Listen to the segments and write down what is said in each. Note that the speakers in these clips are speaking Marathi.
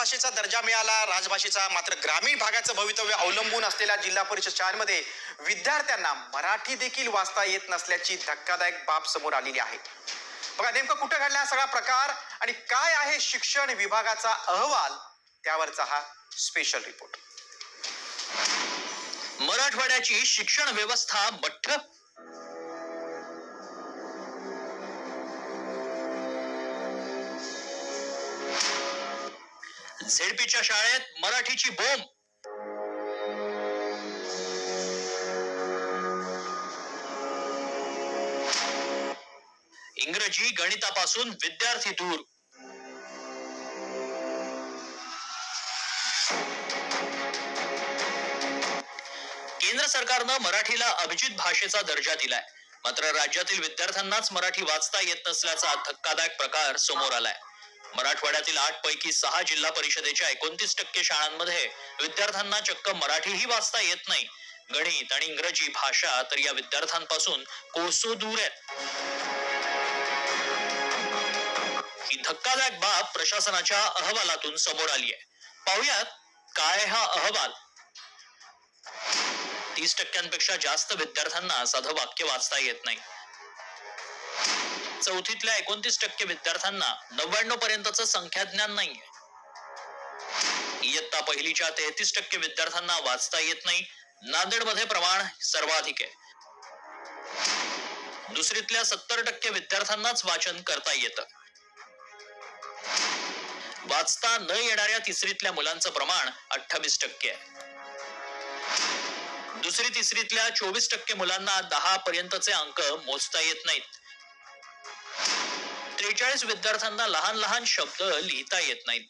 राजभाषेचा दर्जा मिळाला. राजभाषेचा मात्र ग्रामीण भागाचं भवितव्य अवलंबून असलेल्या जिल्हा परिषद शाळांमध्ये विद्यार्थ्यांना मराठी देखील वाचता येत नसल्याची धक्कादायक बाब समोर आलेली आहे. बघा नेमकं कुठं घडला हा सगळा प्रकार आणि काय आहे शिक्षण विभागाचा अहवाल? त्यावरचा हा स्पेशल रिपोर्ट मराठवाड्याची शिक्षण व्यवस्था बठ्ठ झेडपीच्या शाळेत मराठीची बोंब. इंग्रजी गणितापासून विद्यार्थी दूर. केंद्र सरकारनं मराठीला अभिजित भाषेचा दर्जा दिलाय. मात्र राज्यातील विद्यार्थ्यांनाच मराठी वाचता येत नसल्याचा धक्कादायक प्रकार समोर आलाय. मराठवाड्यातील आठ पैकी सहा जिल्हा परिषदेच्या एकोणतीस टक्के शाळांमध्ये विद्यार्थ्यांना चक्क मराठीही वाचता येत नाही. गणित आणि इंग्रजी भाषा तर या विद्यार्थ्यांपासून कोसो दूर आहेत. ही धक्कादायक बाब प्रशासनाच्या अहवालातून समोर आली आहे. पाहुयात काय हा अहवाल? तीस टक्क्यांपेक्षा जास्त विद्यार्थ्यांना साधं वाक्य वाचता येत नाही. चौथीतल्या एकोणतीस टक्के विद्यार्थ्यांना नव्याण्णव संख्या संख्याज्ञान नाहीये. इयत्ता पहिलीच्या तेहतीस टक्के विद्यार्थ्यांना वाचता येत नाही. नांदेडमध्ये प्रमाण सर्वाधिक आहे. दुसरीतल्या सत्तर टक्के विद्यार्थ्यांनाच वाचन करता येतं. वाचता न येणाऱ्या तिसरीतल्या मुलांचं प्रमाण अठ्ठावीस टक्के आहे. दुसरी तिसरीतल्या चोवीस टक्के मुलांना दहा पर्यंतचे अंक मोजता येत नाहीत. बेचाळीस विद्यार्थ्यांना लहान लहान शब्द लिहिता येत नाहीत.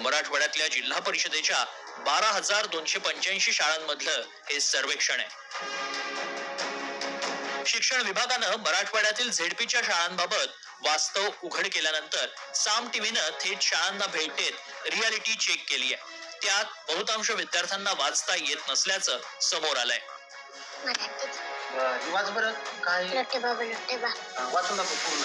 मराठवाड्यातल्या जिल्हा परिषदेच्या बारा हजार दोनशे पंच्याऐंशी शाळांमधलं हे सर्वेक्षण आहे. शिक्षण विभागानं मराठवाड्यातील झेडपीच्या शाळांबाबत वास्तव उघड केल्यानंतर साम टीव्हीनं थेट शाळांना भेट देत रियालिटी चेक केली आहे. त्यात बहुतांश विद्यार्थ्यांना वाचता येत नसल्याचं समोर आलंय. वाच बरं काय लोटे बाबा लोटे बा. वाचून दाखव पूर्ण.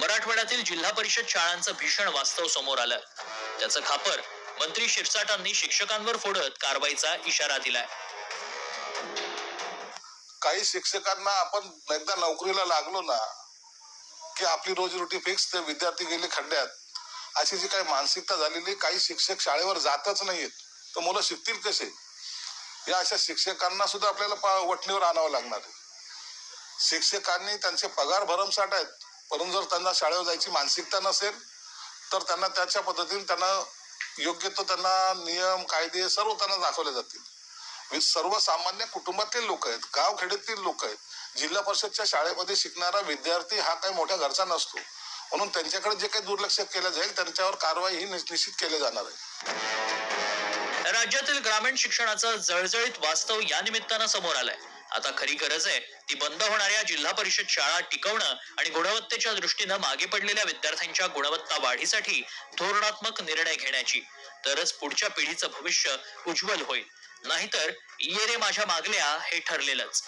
मराठवाड्यातील जिल्हा परिषद शाळांचं भीषण वास्तव समोर आलं. त्याचं खापर मंत्री शिरसाटांनी शिक्षकांवर फोडत कारवाईचा इशारा दिलाय. काही शिक्षकांना आपण एकदा नोकरीला लागलो ना की आपली रोजीरोटी फिक्स ते विद्यार्थी गेले खड्ड्यात. अशी जी काही मानसिकता झालेली काही शिक्षक शाळेवर जातच नाहीत तर मुलं शिकतील कसे? या अशा शिक्षकांना सुद्धा आपल्याला वटणीवर वठणीवर आणावं लागणार आहे. शिक्षकांनी त्यांचे पगार भरमसाठ आहेत. परंतु जर त्यांना शाळेवर जायची मानसिकता नसेल तर त्यांना त्याच्या पद्धतीने त्यांना योग्य तो त्यांना नियम कायदे सर्व त्यांना दाखवले जातील. म्हणजे सर्वसामान्य कुटुंबातील लोक आहेत गाव खेड्यातील लोक आहेत जिल्हा परिषदच्या शाळेमध्ये शिकणारा विद्यार्थी हा काही मोठ्या घरचा नसतो. म्हणून त्यांच्याकडे जे काही दुर्लक्ष केलं जाईल त्यांच्यावर कारवाई ही निश्चित केली जाणार आहे. राज्यातील ग्रामीण शिक्षणाचं जळजळीत वास्तव या निमित्तानं समोर आलंय. आता खरी गरज आहे ती बंद होणाऱ्या जिल्हा परिषद शाळा टिकवणं आणि गुणवत्तेच्या दृष्टीनं मागे पडलेल्या विद्यार्थ्यांच्या गुणवत्ता वाढीसाठी धोरणात्मक निर्णय घेण्याची. तरच पुढच्या पिढीचं भविष्य उज्ज्वल होईल. नाहीतर ये रे माझ्या मागल्या हे ठरलेलंच.